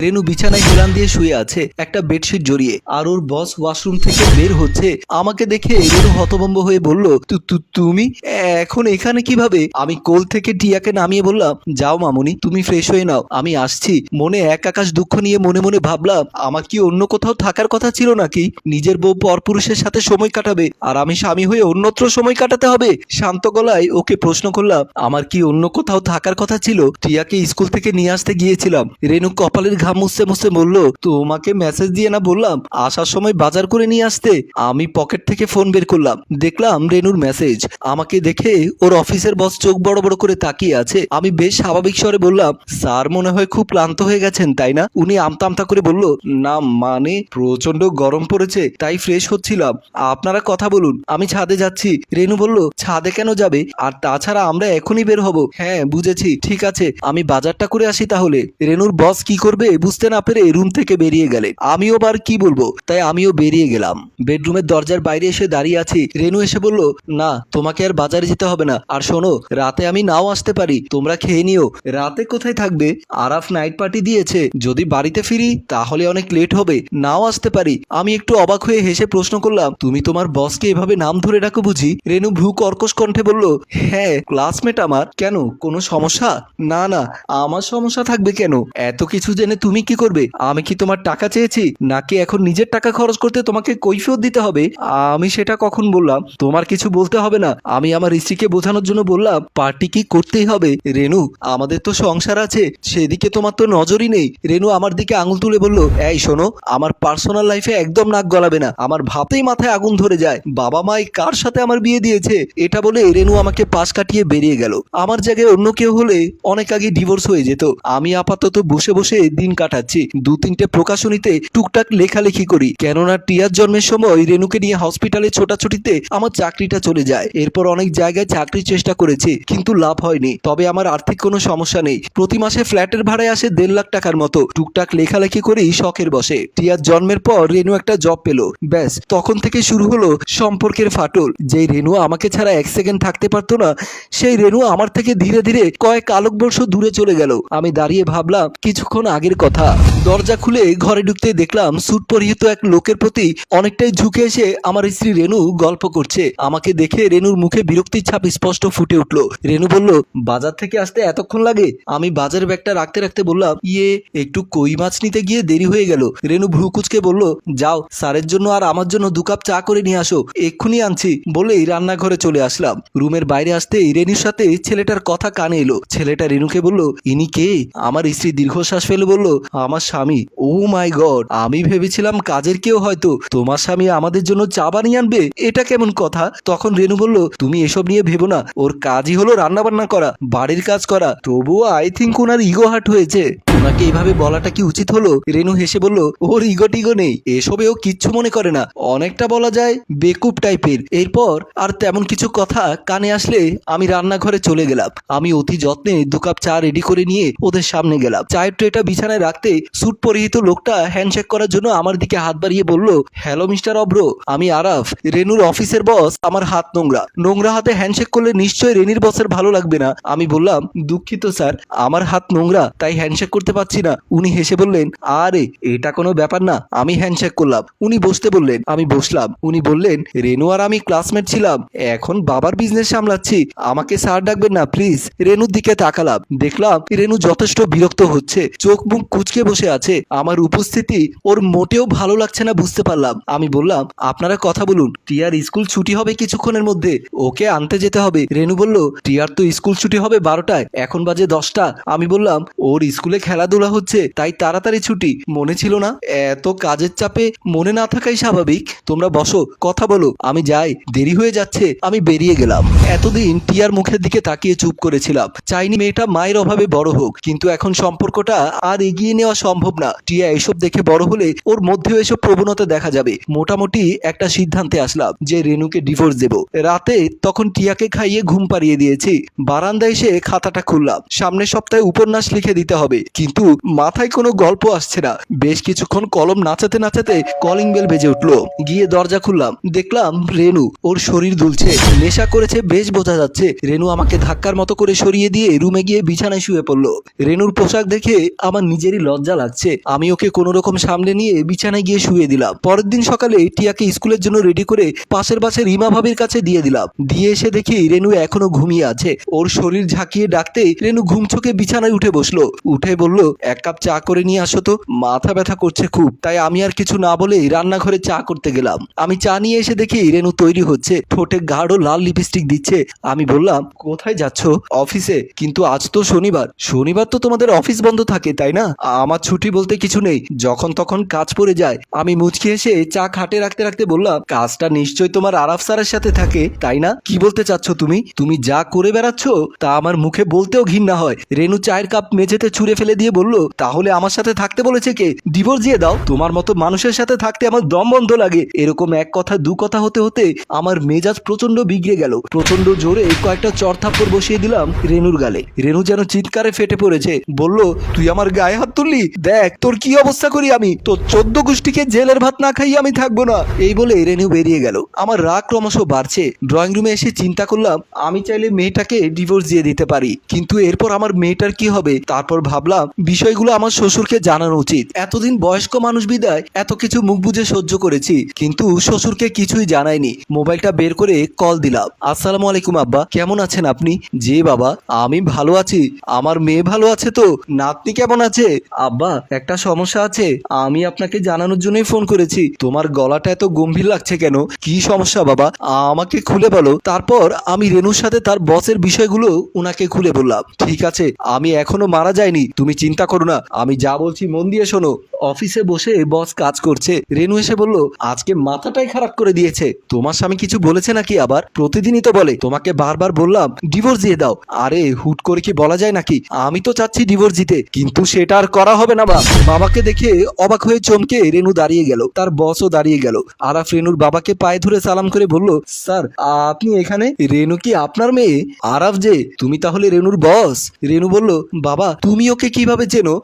রেনু বিছানায় হেলান দিয়ে শুয়ে আছে একটা বেডশিট জড়িয়ে। আর ওর বস ওয়াশরুম থেকে বের হচ্ছে। আমাকে দেখে রেনু হতভম্ব হয়ে বলল, "তু- তু- তুমি? এখন এখানে কীভাবে? আমি কোল থেকে টিয়াকে নামিয়ে বললাম, যাও মামুনি, তুমি ফ্রেশ হয়ে নাও, আমি আসছি। মনে এক আকাশ দুঃখ নিয়ে মনে মনে ভাবলাম, আমার কি অন্য কোথাও থাকার কথা ছিল নাকি? নিজের বউ পরপুরুষের সাথে সময় কাটাবে, আর আমি স্বামী হয়ে অন্যত্র সময় কাটাতে হবে? শান্ত গলায় ওকে প্রশ্ন করলাম, আমার কি অন্য কোথাও থাকার কথা ছিল? টিয়াকে স্কুল থেকে নিয়ে আসতে গিয়েছিলাম। রেনু কপালের ঘাম মুছতে মুছতে বলল, তোমাকে মেসেজ দিয়ে না বললাম, আসার সময় বাজার করে নিয়ে আসতে আমি পকেট থেকে ফোন বের করলাম। দেখলাম রেনুর মেসেজ আমাকে দেখে ওর অফিসের বস চোখ বড় বড় করে তাকিয়ে আছে। আমি বেশ স্বাভাবিক স্বরে বললাম, স্যার মনে হয় খুব ক্লান্ত হয়ে গেছেন, তাই না? উনি আমতা আমতা করে বলল, না মানে প্রচণ্ড গরম পড়েছে, তাই ফ্রেশ হচ্ছিলাম। আপনারা কথা বলুন, আমি ছাদে যাচ্ছি। রেনু বলল, ছাদে কেন যাবে? আর তাছাড়া আমরা এখনই বের হব। হ্যাঁ বুঝেছি, ঠিক আছে, আমি বাজারটা করে আসি তাহলে। রেনুর বস কি করবে বুঝতে না পেরে রুম থেকে বেরিয়ে গেলে আমিও বার কি বলব? তাই আমিও বেরিয়ে গেলাম। বেডরুমের দরজার বাইরে এসে দাঁড়িয়ে আছি। রেনু এসে বলল, না, তোমাকে আর বাজারে যেতে হবে না। আর শোনো, রাতে আমি নাও আসতে পারি। তোমরা খেয়ে নিও। রাতে কোথায় থাকবে? আরাফ নাইট পার্টি দিয়েছে। যদি বাড়িতে ফিরি, তাহলে অনেক লেট হবে। নাও আসতে পারি। আমি একটু অবাক হয়ে হেসে প্রশ্ন করলাম, তুমি তোমার বসকে এভাবে নাম ধরে ডাকো বুঝি? রেনু ভ্রু কর্কশ কণ্ঠে বলল হ্যাঁ ক্লাসমেট আমার। কেন? কোনো সমস্যা? না না, আমার সমস্যা থাকবে কেন? এত কিছু জেনে তুমি কি করবে? আমি কি তোমার টাকা চেয়েছি? নাকি এখন নিজের টাকা খরচ করতে তোমাকে কৈফিয়ত দিতে হবে? আমি সেটা কখন বললাম? তোমার কিছু বলতে হবে না। আমি আমার স্ত্রীকে বোঝানোর জন্য বললাম, পার্টি কি করতেই হবে? রেনু, আমাদের তো সংসার আছে। সেদিকে তোমার তো নজরই নেই। রেনু আমার দিকে আঙুল তুলে বলল, এই শোনো, আমার পার্সোনাল লাইফে একদম নাক গলাবে না। আমার ভাবতেই মাথায় আগুন ধরে যায়। বাবা মাই কার সাথে আমার বিয়ে দিয়েছে? এটা বলে রেনু আমাকে পাশ কাটিয়ে বেরিয়ে গেল। আমার জায়গায় অন্য কেউ হলে অনেক আগে ডিভোর্স হয়ে যেত। আমি আপাতত বসে বসে দিন কাটাচ্ছি। দু তিনটে প্রকাশনীতে টুকটাক লেখালেখি করি। কেননা টিয়ার জন্মের সময় রেনুকে নিয়ে হসপিটালে ছোটাছুটিতে আমার চাকরিটা চলে যায়। এরপর অনেক জায়গায় চাকরির চেষ্টা করেছি, কিন্তু লাভ হয়নি। তবে আমার আর্থিক কোনো সমস্যা নেই। প্রতি মাসে ফ্ল্যাটের ভাড়ায় আসে দেড় লাখ টাকার মতো। টুকটাক লেখালেখি করেই শখের বসে। টিয়ার জন্মের পর রেনু একটা জব পেল। ব্যাস, তখন থেকে শুরু হলো সম্পর্কের ফাটল। যেই রেনু আমাকে ছাড়া এক সেকেন্ড থাকতে পারতো না, সেই রেনু আমার থেকে ধীরে ধীরে কয়েক আলোকবর্ষ দূরে চলে গেল। আমি দাঁড়িয়ে ভাবলাম, কিছুক্ষণ আগের কথা। কথা দরজা খুলে ঘরে ঢুকতে দেখলাম স্যুট পরিহিত এক লোকের প্রতি অনেকটাই ঝুঁকে এসে আমার স্ত্রী রেনু গল্প করছে। আমাকে দেখে রেনুর মুখে বিরক্তির ছাপ স্পষ্ট ফুটে উঠল। রেনু বলল, বাজার থেকে আসতে এতক্ষণ লাগে? আমি বাজার ব্যাগটা রাখতে রাখতে বললাম ইয়ে একটু কই মাছ নিতে গিয়ে দেরি হয়ে গেল। রেনু ভ্রুকুচকে বলল, যাও, স্যারের জন্য আর আমার জন্য দু কাপ চা করে নিয়ে আসো। এক্ষুনি আনছি। বলেই রান্নাঘরে চলে আসলাম। রুমের বাইরে আসতেই রেনুর সাথে ছেলেটার কথা কানে এলো। ছেলেটা রেনুকে বলল, ইনি কে? আমার স্ত্রী দীর্ঘশ্বাস ফেলে বলল, আমার স্বামী। ও মাই গড, আমি ভেবেছিলাম কাজের কেউ হয়তো তোমার স্বামী আমাদের জন্য চা বানিয়ে আনবে। এটা কেমন কথা? তখন রেনু বলল, তুমি এসব নিয়ে ভেবো না। ওর কাজই হলো রান্না বান্না করা, বাড়ির কাজ করা। তবুও আই থিঙ্ক ওনার ইগো হার্ট হয়েছে। ওনাকে এইভাবে বলাটা কি উচিত হলো? রেনু হেসে বলল, ওর ইগো টিগো নেই, এসবে ও কিচ্ছু মনে করে না। অনেকটা বলা যায় বেকুব টাইপের। এরপর আর তেমন কিছু কথা কানে আসলে আমি রান্নাঘরে চলে গেলাম। আমি অতি যত্নে দু কাপ চা রেডি করে নিয়ে ওদের সামনে গেলাম। চায়ের ট্রেটা বিছানায় রাখতে স্যুট পরিহিত লোকটা হ্যান্ডশেক করার জন্য আমার দিকে হাত বাড়িয়ে বলল, হ্যালো মিস্টার অব্র আমি আরাফ, রেনুর অফিসের বস, আমার হাত নোংরা। নোংরা হাতে হ্যান্ডশেক করলে নিশ্চয়ই রেনির বসের ভালো লাগবে না। আমি বললাম, দুঃখিত স্যার, আমার হাত নোংরা, তাই হ্যান্ডশেক করতে পারছি না। উনি হেসে বললেন, আরে, এটা কোনো ব্যাপার না, আমি হ্যান্ডশেক করলাম। উনি বসতে বললেন, আমি বসলাম। উনি বললেন, রেনু আর আমি ক্লাসমেট ছিলাম, এখন বাবার বিজনেস সামলাচ্ছি, আমাকে স্যার ডাকবেন না প্লিজ রেনুর দিকে তাকালাম, দেখলাম রেনু যথেষ্ট বিরক্ত হচ্ছে, চোখ মুখ কুচকে বসে আছে, আমার উপস্থিতি ওর মোটেও ভালো লাগছে না বুঝতে পারলাম। আমি বললাম, আপনারা কথা বলুন, টিয়ার স্কুল ছুটি হবে কিছুক্ষণের মধ্যে, ওকে আনতে যেতে হবে। রেনু বলল, টিয়ার তো স্কুল ছুটি হবে বারোটায়, এখন বাজে দশটা। আমি বললাম, ওর স্কুলে খেলাধুলা হচ্ছে, তাই তাড়াতাড়ি ছুটি। মনে ছিল না? এত কাজের চাপে মনে না থাকাই স্বাভাবিক। তোমরা বসো, কথা বলো, আমি যাই, দেরি হয়ে যাচ্ছে, আমি বেরিয়ে গেলাম। এতদিন টিয়ার মুখের দিকে তাকিয়ে চুপ করেছিলাম। চাইনি মেয়েটা মায়ের অভাবে বড় হোক, কিন্তু এখন সম্পর্কটা আর এগিয়ে নেওয়া সম্ভব না। টিয়া এসব দেখে বড় হলে ওর মধ্যেও এসব প্রবণতা দেখা যাবে। মোটামুটি একটা সিদ্ধান্তে আসলাম যে রেনুকে ডিভোর্স দেব। রাতে তখন টিয়াকে খাইয়ে ঘুম পাড়িয়ে দিয়েছি। বারান্দায় এসে খাতাটা খুললাম। সামনের সপ্তাহে উপন্যাস লিখে দিতে হবে। কিন্তু কিন্তু মাথায় কোনো গল্প আসছে না। বেশ কিছুক্ষণ কলম নাচাতে নাচাতে কলিং বেল বেজে উঠল। গিয়ে দরজা খুললাম। দেখলাম রেনু ওর শরীর দুলছে। নেশা করেছে, বেশ বোঝা যাচ্ছে। রেনু আমাকে ধাক্কার মতো করে সরিয়ে দিয়ে রুমে গিয়ে বিছানায় শুয়ে পড়ল। রেনুর পোশাক দেখে আমার নিজেরই লজ্জা লাগছে। আমি ওকে কোনো রকম সামনে নিয়ে বিছানায় গিয়ে শুয়ে দিলাম। পরের দিন সকালে টিয়াকে স্কুলের জন্য রেডি করে পাশের পাশে রিমা ভাবির কাছে দিয়ে দিলাম। দিয়ে এসে দেখি রেনু এখনও ঘুমিয়ে আছে। ওর শরীর ঝাঁকিয়ে ডাকতে রেনু ঘুম চোখে বিছানায় উঠে বসল। উঠে বলল এক কাপ চা করে নিয়ে আসো তো, মাথা ব্যথা করছে খুব। তাই আমি আর কিছু না বলে রান্নাঘরে চা করতে গেলাম। আমি চা নিয়ে এসে দেখি রেনু তৈরি হচ্ছে, ঠোঁটে গাঢ় লাল লিপস্টিক দিচ্ছে। আমি বললাম, কোথায় যাচ্ছ? অফিসে। কিন্তু আজ তো শনিবার। শনিবার তো তোমাদের অফিস বন্ধ থাকে, তাই না? আমার ছুটি বলতে কিছু নেই। যখন তখন কাজ পড়ে যায়। আমি মুচকি এসে চা খাটে রাখতে রাখতে বললাম, কাজটা নিশ্চয় তোমার আরাফ স্যারের সাথে থাকে, তাই না? কি বলতে চাচ্ছ তুমি? তুমি যা করে বেড়াচ্ছ, তা আমার মুখে বলতেও ঘৃণা হয়। রেনু চায়ের কাপ মেঝেতে ছুঁড়ে ফেলে দিয়ে বলল, তাহলে আমার সাথে থাকতে বলেছে কে? ডিভোর্স দিয়ে দাও। তোমার মতো মানুষের সাথে থাকতে আমার দম বন্ধ লাগে। এরকম এক কথা, দু কথা হতে হতে আমার মেজাজ প্রচণ্ড বিগড়ে গেল। প্রচণ্ড জোরে কয়েকটা চর বসিয়ে দিলাম রেনুর গালে। রেনু যেন চিৎকারে ফেটে পড়েছে। বলল, তুই আমার গায়ে হাত তুললি? দেখ, তোর কি অবস্থা করি আমি? তোর চোদ্দ গোষ্ঠীকে জেলের ভাত না খাইয়ে আমি থাকব না। এই বলে রেনু বেরিয়ে গেল। আমার রাগ ক্রমশ বাড়ছে। ড্রয়িং রুমে এসে চিন্তা করলাম, আমি চাইলে মেয়েটাকে ডিভোর্স দিয়ে দিতে পারি। কিন্তু এরপর আমার মেয়েটার কি হবে? তারপর ভাবলাম বিষয়গুলো আমার শ্বশুরকে জানানো উচিত। এতদিন বয়স্ক মানুষ বিদায়, এত কিছু মুখ বুঝে সহ্য করেছি, কিন্তু শ্বশুরকে কিছুই জানাইনি মোবাইলটা বের করে কল দিলাম। আসসালামু আলাইকুম আব্বা, কেমন আছেন আপনি? যে বাবা, আমি ভালো আছি। আমার মেয়ে ভালো আছে তো? নাতনি কেমন আছে? আব্বা, একটা সমস্যা আছে। আমি আপনাকে জানানোর জন্যই ফোন করেছি। তোমার গলাটা এত গম্ভীর লাগছে কেন? কি সমস্যা বাবা? আমাকে খুলে বলো। তারপর আমি রেনুর সাথে তার বসের বিষয়গুলো উনাকে খুলে বললাম। ঠিক আছে, আমি এখনও মারা যাইনি। তুমি চিন্তা করো না। আমি যা বলছি মন দিয়ে শোনো। অফিসে বসে বস কাজ করছে। রেনু এসে বলল, আজকে মাথাটাই খারাপ করে দিয়েছে। তোমার স্বামী কিছু বলেছে নাকি আবার? প্রতিদিনই তো বলে। তোমাকে বারবার বললাম, ডিভোর্স দিয়ে দাও। আরে, হুট করে কি বলা যায় নাকি? আমি তো চাচ্ছি ডিভোর্স দিতে। কিন্তু সেটা আর করা হবে না বা। বাবাকে দেখে অবাক হয়ে চমকে রেনু দাঁড়িয়ে গেল। তার বসও দাঁড়িয়ে গেল। আরাফ রেনুর বাবাকে পায়ে ধরে সালাম করে বলল, স্যার, আপনি এখানে? রেনু কি আপনার মেয়ে? আরাফ যে, তুমি তাহলে রেনুর বস? রেনু বলল, বাবা, তুমি ওকে কীভাবে চেনো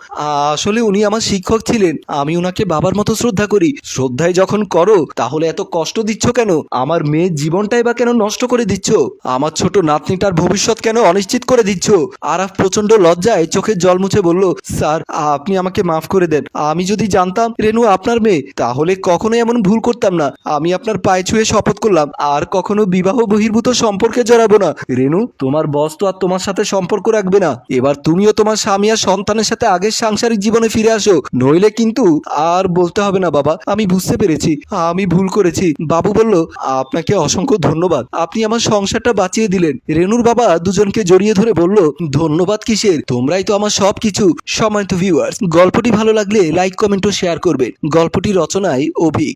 আসলে উনি আমার শিক্ষক ছিলেন। আমি ওনাকে বাবার মতো শ্রদ্ধা করি। শ্রদ্ধায় যখন করো, তাহলে এত কষ্ট দিচ্ছ কেন? আমার মেয়ের জীবনটাই বা কেন নষ্ট করে দিচ্ছ? আমার ছোট নাতনিটার ভবিষ্যৎ কেন অনিশ্চিত করে দিচ্ছ? আরাফ প্রচণ্ড লজ্জায় চোখের জল মুছে বলল, স্যার, আপনি আমাকে মাফ করে দেন। আমি যদি জানতাম রেনু আপনার মেয়ে, তাহলে কখনোই এমন ভুল করতাম না। আমি আপনার পায়ে ছুঁয়ে শপথ করলাম। আর কখনো বিবাহ বহির্ভূত সম্পর্কে জড়াবো না। রেনু, তোমার বস তো আর তোমার সাথে সম্পর্ক রাখবে না। এবার তুমিও তোমার স্বামী আর সন্তানের সাথে আগের সাংসারিক জীবনে ফিরে আসো। নইলে কিন্তু আর বলতে হবে না, বাবা। আমি বুঝতে পেরেছি। আমি ভুল করেছি। বাবু বলল, আপনাকে অসংখ্য ধন্যবাদ। আপনি আমার সংসারটা বাঁচিয়ে দিলেন। রেনুর বাবা দুজনকে জড়িয়ে ধরে বলল, ধন্যবাদ কিসের? তোমরাই তো আমার সব কিছু সম্মানিত ভিউয়ার্স গল্পটি ভালো লাগলে লাইক কমেন্ট ও শেয়ার করবেন গল্পটি রচনায় অভিক।